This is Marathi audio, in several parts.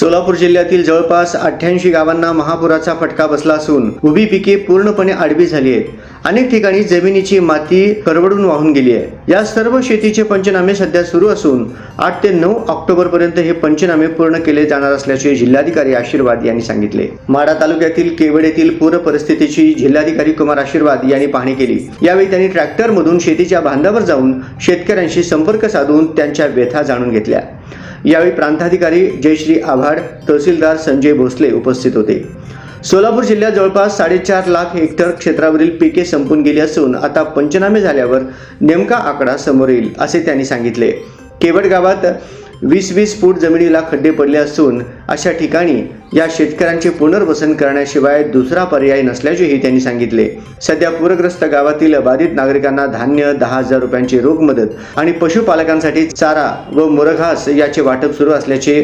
सोलापूर जिल्ह्यातील जवळपास अठ्ठ्याऐंशी गावांना महापुराचा फटका बसला असून उभी पिके पूर्णपणे आडवी झाली आहेत. अनेक ठिकाणी जमिनीची माती करवडून वाहून गेली आहे. या सर्व शेतीचे पंचनामे सध्या सुरू असून आठ ते नऊ ऑक्टोबर पर्यंत हे पंचनामे पूर्ण केले जाणार असल्याचे जिल्हाधिकारी आशीर्वाद यांनी सांगितले. माडा तालुक्यातील केवड येथील पूर परिस्थितीची जिल्हाधिकारी कुमार आशीर्वाद यांनी पाहणी केली. यावेळी त्यांनी ट्रॅक्टरमधून शेतीच्या बांधावर जाऊन शेतकऱ्यांशी संपर्क साधून त्यांच्या व्यथा जाणून घेतल्या. यावेळी प्रांताधिकारी जयश्री आव्हाड तहसीलदार संजय भोसले उपस्थित होते. सोलापूर जिल्ह्यात जवळपास साडेचार लाख हेक्टर क्षेत्रावरील पिके संपून गेली असून आता पंचनामे झाल्यावर नेमका आकडा समोर येईल असे त्यांनी सांगितले. केवड गावात वीस वीस फूट जमिनीला खड्डे पडले असून अशा ठिकाणी या शेतकऱ्यांचे पुनर्वसन करण्याशिवाय दुसरा पर्याय नसल्याचेही त्यांनी सांगितले. सध्या पूरग्रस्त गावातील बाधित नागरिकांना धान्य दहा हजार रुपयांची रोख मदत आणि पशुपालकांसाठी चारा व मुरघास याचे वाटप सुरू असल्याचे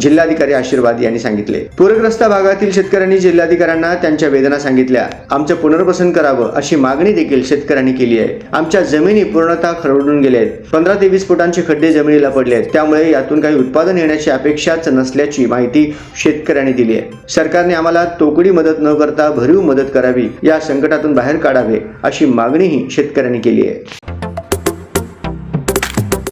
जिल्हाधिकारी आशीर्वाद यांनी सांगितले. पूरग्रस्त भागातील शेतकऱ्यांनी जिल्हाधिकाऱ्यांना त्यांच्या वेदना सांगितल्या. आमचं पुनर्वसन करावं अशी मागणी देखील शेतकऱ्यांनी केली आहे. आमच्या जमिनी पूर्णतः खरवडून गेल्या आहेत. पंधरा ते वीस फुटांचे खड्डे जमिनीला पडले आहेत. त्यामुळे यातून काही उत्पादन येण्याची अपेक्षाच नसल्याची माहिती शेतकऱ्यांनी दिली आहे. सरकारने आम्हाला तोकडी मदत न करता भरीव मदत करावी या संकटातून बाहेर काढावे अशी मागणीही शेतकऱ्यांनी केली आहे.